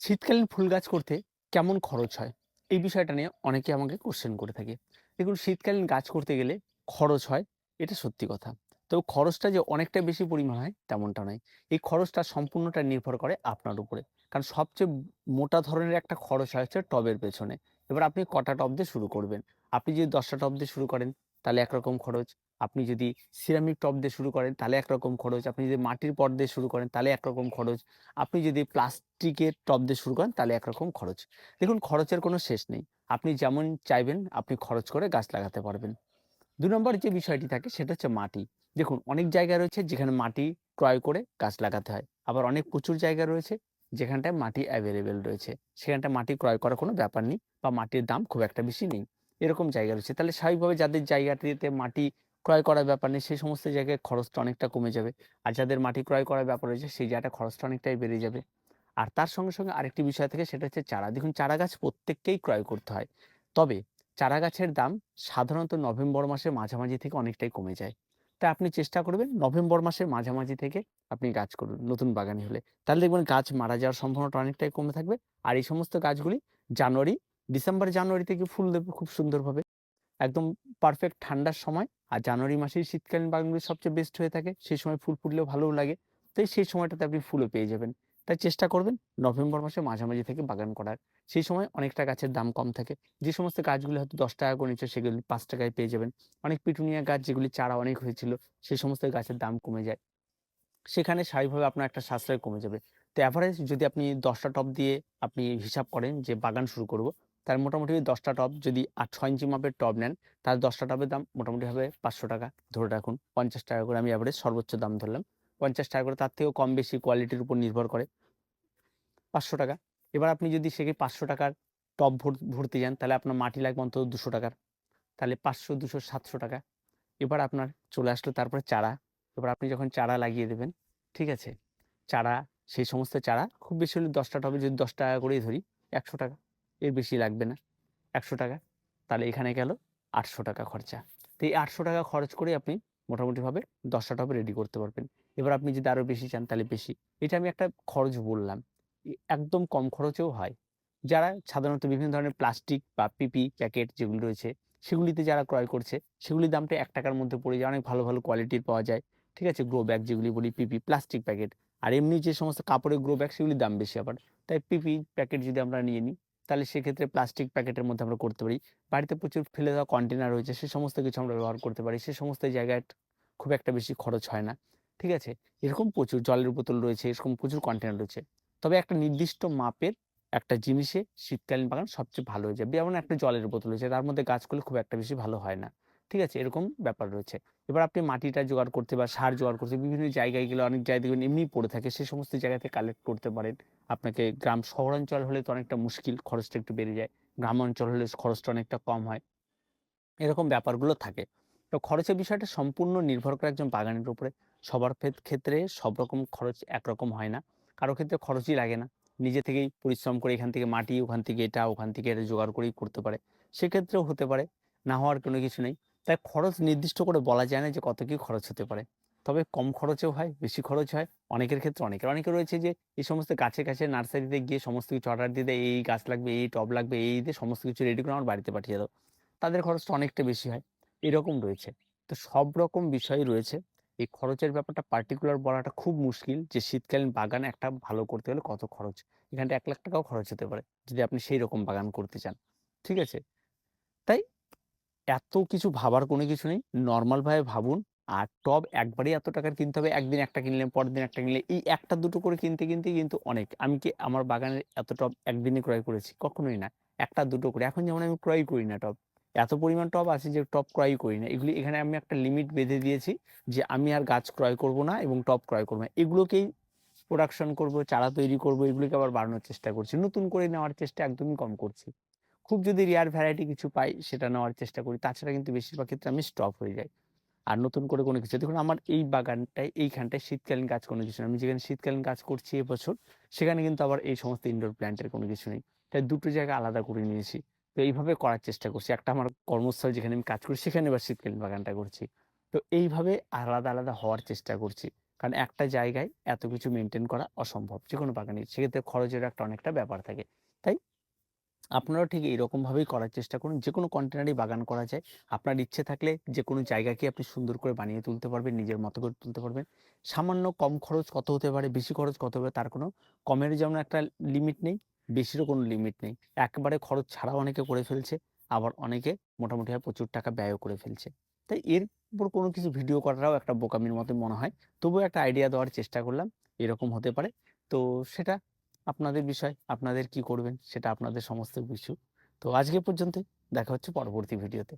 শীতকালীন ফুল গাছ করতে কেমন খরচ হয়? এই বিষয়টা নিয়ে অনেকে আমাকে কোশ্চেন করে থাকে। দেখুন শীতকালীন গাছ করতে গেলে খরচ হয়, এটা সত্যি কথা। তো খরচটা যে অনেকটা বেশি পরিমাণ হয় তেমনটা নয়। এই খরচটা সম্পূর্ণটা নির্ভর করে আপনার উপরে। কারণ সবচেয়ে মোটা ধরনের একটা খরচ হয় হচ্ছে টবের পেছনে। এবার আপনি কটা টব দিয়ে শুরু করবেন? আপনি যদি ১০ টা টব দিয়ে শুরু করেন তাহলে একরকম খরচ। আপনি যদি সিরামিক টব দিয়ে শুরু করেন, তাহলে একরকম খরচ। আপনি যদি মাটির পট দিয়ে শুরু করেন, তাহলে একরকম খরচ। আপনি যদি প্লাস্টিকের টব দিয়ে শুরু করেন, তাহলে একরকম খরচ। দেখুন, খরচের কোনো শেষ নেই। আপনি যেমন চাইবেন, আপনি খরচ করে গাছ লাগাতে পারবেন। দু নম্বর যে বিষয়টি থাকে, সেটা হচ্ছে মাটি। দেখুন, অনেক জায়গা রয়েছে যেখানে মাটি ক্রয় করে গাছ লাগাতে হয়। আবার অনেক প্রচুর জায়গা রয়েছে যেখানটায় মাটি অ্যাভেলেবেল রয়েছে। সেখানটায় মাটি ক্রয় করার কোনো ব্যাপার নেই বা মাটির দাম খুব একটা বেশি নেই। এরকম জায়গা রয়েছে। তাহলে স্বাভাবিকভাবে যাদের জায়গাটিতে মাটি ক্রয় করার ব্যাপার নেই সেই সমস্ত জায়গায় খরচটা অনেকটা কমে যাবে। আর যাদের মাটি ক্রয় করার ব্যাপার রয়েছে সেই জায়গাটা খরচটা অনেকটাই বেড়ে যাবে। আর তার সঙ্গে, সঙ্গে আরেকটি বিষয় থাকে সেটা হচ্ছে চারা। দেখুন চারা গাছ প্রত্যেককেই ক্রয় করতে হয়। তবে চারা গাছের দাম সাধারণত নভেম্বর মাসের মাঝামাঝি থেকে অনেকটাই কমে যায়। তাই আপনি চেষ্টা করবেন নভেম্বর মাসের মাঝামাঝি থেকে আপনি গাছ করুন নতুন বাগানি হলে। তাহলে দেখবেন গাছ মারা যাওয়ার সম্ভাবনাটা অনেকটাই কমে থাকবে। আর এই সমস্ত গাছগুলি জানুয়ারি, ডিসেম্বর, জানুয়ারি থেকে ফুল দেবে খুব সুন্দরভাবে। একদম পারফেক্ট ঠান্ডার সময় আর জানুয়ারি মাসেই শীতকালীন বাগানগুলি সবচেয়ে বেস্ট হয়ে থাকে। সেই সময় ফুল ফুটলেও ভালোও লাগে। তাই সেই সময়টাতে আপনি ফুলও পেয়ে যাবেন। তাই চেষ্টা করবেন নভেম্বর মাসে মাঝামাঝি থেকে বাগান করার। সেই সময় অনেকটা গাছের দাম কম থাকে। যে সমস্ত গাছগুলি হয়তো ৳১০ করে নিচ্ছে সেগুলি পাঁচ টাকায় পেয়ে যাবেন। অনেক পিটুনিয়া গাছ যেগুলি চারা অনেক হয়েছিল সেই সমস্ত গাছের দাম কমে যায়। সেখানে স্বাভাবিকভাবে আপনার একটা সাশ্রয় কমে যাবে। তো এভারেজ যদি আপনি দশটা টপ দিয়ে আপনি হিসাব করেন যে বাগান শুরু করব, তাহলে মোটামুটি ১০ টা টব যদি আট ৬ ইঞ্চি মাপের টব নেন, তাহলে ১০ টা টবের দাম মোটামুটি হবে ৳৫০০ ধরে রাখুন। ৳৫০ করে আমি এভারেজ সর্বোচ্চ দাম ধরলাম। ৳৫০ করে তার থেকেও কম বেশি কোয়ালিটির উপর নির্ভর করে। ৳৫০০ এবার আপনি যদি সেখানে ৳৫০০ র টব ভর ভরতে যান তাহলে আপনার মাটি লাগবে অন্তত দুশো টাকার তাহলে ৫০০, ২০০, ৳৭০০ এবার আপনার চলে আসলো তারপরে চারা। এবার আপনি যখন চারা লাগিয়ে দেবেন, ঠিক আছে? চারা সেই সমস্ত চারা খুব বেশি হলে ১০ টা টবে যদি ৳১০ করেই ধরি, ৳১০০ এর বেশি লাগবে না। ৳১০০ তাহলে এখানে গেল ৳৮০০ খরচা। তো এই ৳৮০০ খরচ করে আপনি মোটামুটিভাবে ১০ টা টব রেডি করতে পারবেন। এবার আপনি যদি আরও বেশি চান তাহলে বেশি। এটা আমি একটা খরচ বললাম। একদম কম খরচেও হয়। যারা সাধারণত বিভিন্ন ধরনের প্লাস্টিক বা পিপি প্যাকেট যেগুলি রয়েছে সেগুলিতে যারা ক্রয় করছে সেগুলির দামটা এক টাকার মধ্যে পড়ে যায়। অনেক ভালো, ভালো কোয়ালিটির পাওয়া যায়। ঠিক আছে? গ্রো ব্যাগ যেগুলি বলি পিপি প্লাস্টিক প্যাকেট। আর এমনি যে সমস্ত কাপড়ের গ্রো ব্যাগ সেগুলির দাম বেশি আবার। তাই পিপি প্যাকেট যদি আমরা নিয়ে নিই, তাহলে সেক্ষেত্রে প্লাস্টিক প্যাকেটের মধ্যে আমরা করতে পারি। বাড়িতে প্রচুর ফেলে দেওয়া কন্টেনার রয়েছে সে সমস্ত কিছু আমরা ব্যবহার করতে পারি। সে সমস্ত জায়গায় খুব একটা বেশি খরচ হয় না। ঠিক আছে? এরকম প্রচুর জলের বোতল রয়েছে, এরকম প্রচুর কন্টেনার রয়েছে। তবে একটা নির্দিষ্ট মাপের একটা জিনিসে শীতকালীন বাগান সবচেয়ে ভালো হয়ে যাবে যেমন একটা জলের বোতল রয়েছে তার মধ্যে গাছগুলো খুব একটা বেশি ভালো হয় না। ঠিক আছে? এরকম ব্যাপার রয়েছে। এবার আপনি মাটিটা জোগাড় করতে বা সার জোগাড় করতে বিভিন্ন জায়গায় গেলে অনেক জায়গায় দেখবেন এমনি পড়ে থাকে। সে সমস্ত জায়গা থেকে কালেক্ট করতে পারেন। আপনাকে গ্রাম শহরাঞ্চল হলে তো অনেকটা মুশকিল, খরচটা একটু বেড়ে যায়। গ্রাম অঞ্চল হলে খরচটা অনেকটা কম হয়। এরকম ব্যাপারগুলো থাকে। তো খরচের বিষয়টা সম্পূর্ণ নির্ভর করে একজন বাগানের উপরে। সবার ক্ষেত্রে সব রকম খরচ একরকম হয় না। কারও ক্ষেত্রে খরচই লাগে না। নিজে থেকেই পরিশ্রম করে এখান থেকে মাটি, ওখান থেকে এটা, ওখান থেকে এটা জোগাড় করেই করতে পারে। সেক্ষেত্রেও হতে পারে। না হওয়ার কোনো কিছু নেই। তাই খরচ নির্দিষ্ট করে বলা যায় না যে কত কি খরচ হতে পারে। তবে কম খরচেও হয়, বেশি খরচ হয়। অনেকের ক্ষেত্রে অনেকের। অনেকে রয়েছে যে এই সমস্ত গাছে, গাছে নার্সারিতে গিয়ে সমস্ত কিছু অর্ডার দিয়ে দেয়, এই, গাছ লাগবে, এই টব লাগবে, এই দিয়ে সমস্ত কিছু রেডি করে আমার বাড়িতে পাঠিয়ে দাও। তাদের খরচটা অনেকটা বেশি হয়। এরকম রয়েছে। তো সব রকম বিষয়ই রয়েছে। এই খরচের ব্যাপারটা পার্টিকুলার বলাটা খুব মুশকিল যে শীতকালীন বাগান একটা ভালো করতে হলে কত খরচ। এখানটা এক লাখ টাকাও খরচ হতে পারে। যদি আপনি সেই রকম বাগান করতে চান। ঠিক আছে? তাই এত কিছু ভাবার কোনো কিছু নেই। নর্মালভাবে ভাবুন। আর টব একবারেই এত টাকার কিনতে হবে। একদিন একটা কিনলে পরের দিন একটা কিনলে এই একটা দুটো করে কিনতে, কিনতে কিন্তু অনেক। আমি কি আমার বাগানের এত টব একদিনে ক্রয় করেছি? কখনোই না। একটা দুটো করে। এখন যেমন আমি ক্রয় করি না টব। এত পরিমাণ টব আছে যে টব ক্রয় করি না। এগুলি এখানে আমি একটা লিমিট বেঁধে দিয়েছি যে আমি আর গাছ ক্রয় করব না এবং টব ক্রয় করব না। এগুলোকেই প্রোডাকশন করব, চারা তৈরি করব, এগুলোকে আবার বাড়ানোর চেষ্টা করছি। নতুন করে নেওয়ার চেষ্টা একদমই কম করছি। খুব যদি রেয়ার ভ্যারাইটি কিছু পাই সেটা নেওয়ার চেষ্টা করি। তাছাড়া কিন্তু বেশিরভাগ ক্ষেত্রে আমি স্টপ হয়ে যাই। আর নতুন করে কোনো কিছু দেখুন আমার এই বাগানটায় এইখানটায় শীতকালীন গাছ কোনো কিছু না। আমি যেখানে শীতকালীন গাছ করছি এবছর সেখানে কিন্তু আবার এই সমস্ত ইনডোর প্ল্যান্টের কোনো কিছু নেই। তাই দুটো জায়গা আলাদা করে নিয়েছি। তো এইভাবে করার চেষ্টা করছি। একটা আমার কর্মস্থল যেখানে আমি কাজ করি সেখানে এবার শীতকালীন বাগানটা করছি। তো এইভাবে আলাদা, আলাদা হওয়ার চেষ্টা করছি। কারণ একটা জায়গায় এত কিছু মেনটেন করা অসম্ভব যে কোনো বাগানের সেক্ষেত্রে খরচের একটা অনেকটা ব্যাপার থাকে তাই আপনারাও ঠিক এইরকমভাবেই করার চেষ্টা করুন। যে কোনো কন্টেনারই বাগান করা যায়। আপনার ইচ্ছে থাকলে যে কোনো জায়গাকে আপনি সুন্দর করে বানিয়ে তুলতে পারবেন, নিজের মতো করে তুলতে পারবেন। সামান্য কম খরচ কত হতে পারে, বেশি খরচ কত হবে তার কোনো কমের যেমন একটা লিমিট নেই, বেশিরও কোনো লিমিট নেই। একবারে খরচ ছাড়াও অনেকে করে ফেলছে, আবার অনেকে মোটামুটিভাবে প্রচুর টাকা ব্যয়ও করে ফেলছে। তাই এর উপর কোনো কিছু ভিডিও করাটাও একটা বোকামির মতো মনে হয়। তবুও একটা আইডিয়া দেওয়ার চেষ্টা করলাম, এরকম হতে পারে। তো সেটা আপনাদের বিষয়, আপনাদের কি করবেন সেটা আপনাদের সমস্ত কিছু। তো আজকে পর্যন্ত দেখা হচ্ছে পরবর্তী ভিডিওতে।